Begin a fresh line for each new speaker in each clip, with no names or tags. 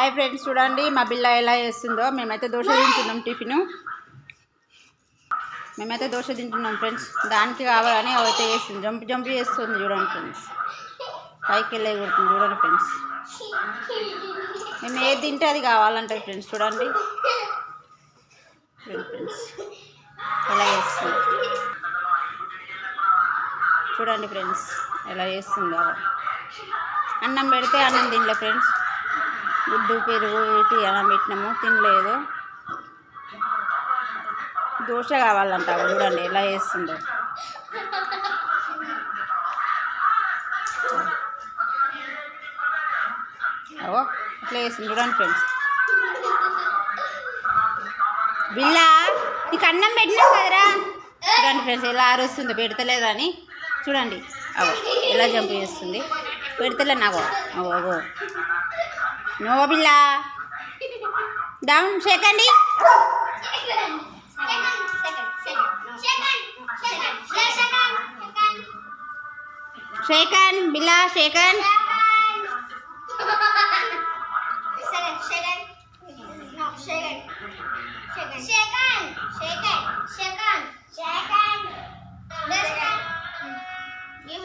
Hi friends చూడండి మా బిల్ల ఎలా చేస్తుందో. మేమైతే దోశ తింటున్నాం టిఫిన్. మేమైతే దోశ తింటున్నాం ఫ్రెండ్స్. దానికి కావాలని అయితే చేస్తుంది. జంప్ జంప్ చేస్తుంది చూడండి ఫ్రెండ్స్. పైకి వెళ్ళే కొడుతుంది చూడండి ఫ్రెండ్స్. మేము ఏది తింటే అది కావాలంటే ఫ్రెండ్స్ చూడండి. చూడండి ఫ్రెండ్స్. ఎలా చేస్తుంది? చూడండి ఫ్రెండ్స్ ఎలా చేస్తుందో. అన్నం పెడితే అన్నం తినలే ఫ్రెండ్స్. గుడ్డు పెరుగు పెట్టి ఎలా పెట్టినాము తినలేదు. దోశ కావాలంట చూడండి ఎలా చేస్తుందో. అవో ఇట్లా చేస్తుంది చూడండి ఫ్రెండ్స్. బిల్లా నీకు అన్నం పెట్టినావు కదరా? చూడండి ఫ్రెండ్స్ ఎలా అరుస్తుందో పెడతలేదని. చూడండి అవో ఎలా జంప్ చేస్తుంది. పెడతలే నాకు అవో అవో నో బిల్లా డౌన్ షేకండి షేకన్ బిల్లా షేకన్
Give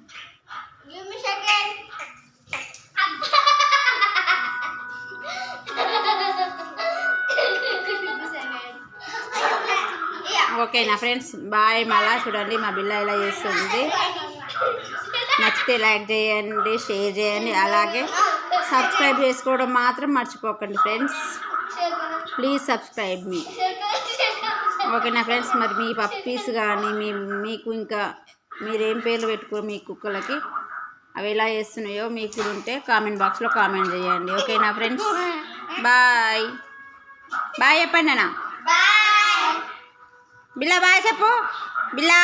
ఓకేనా ఫ్రెండ్స్ బాయ్ మళ్ళా చూడండి మా బిల్ల ఎలా చేస్తుంది. నచ్చితే లైక్ చేయండి షేర్ చేయండి అలాగే సబ్స్క్రైబ్ చేసుకోవడం మాత్రం మర్చిపోకండి ఫ్రెండ్స్. ప్లీజ్ సబ్స్క్రైబ్ మీ. ఓకేనా ఫ్రెండ్స్ మరి మీ పప్పీస్ కానీ మీ మీకు ఇంకా మీరేం పేర్లు పెట్టుకో మీ కుక్కలకి? అవి ఎలా చేస్తున్నాయో మీకు ఉంటే కామెంట్ బాక్స్లో కామెంట్ చేయండి. ఓకేనా ఫ్రెండ్స్ బాయ్. బాయ్ చెప్పండి అన్న. బిల్లా బాయ్ చెప్పు. బిల్లా.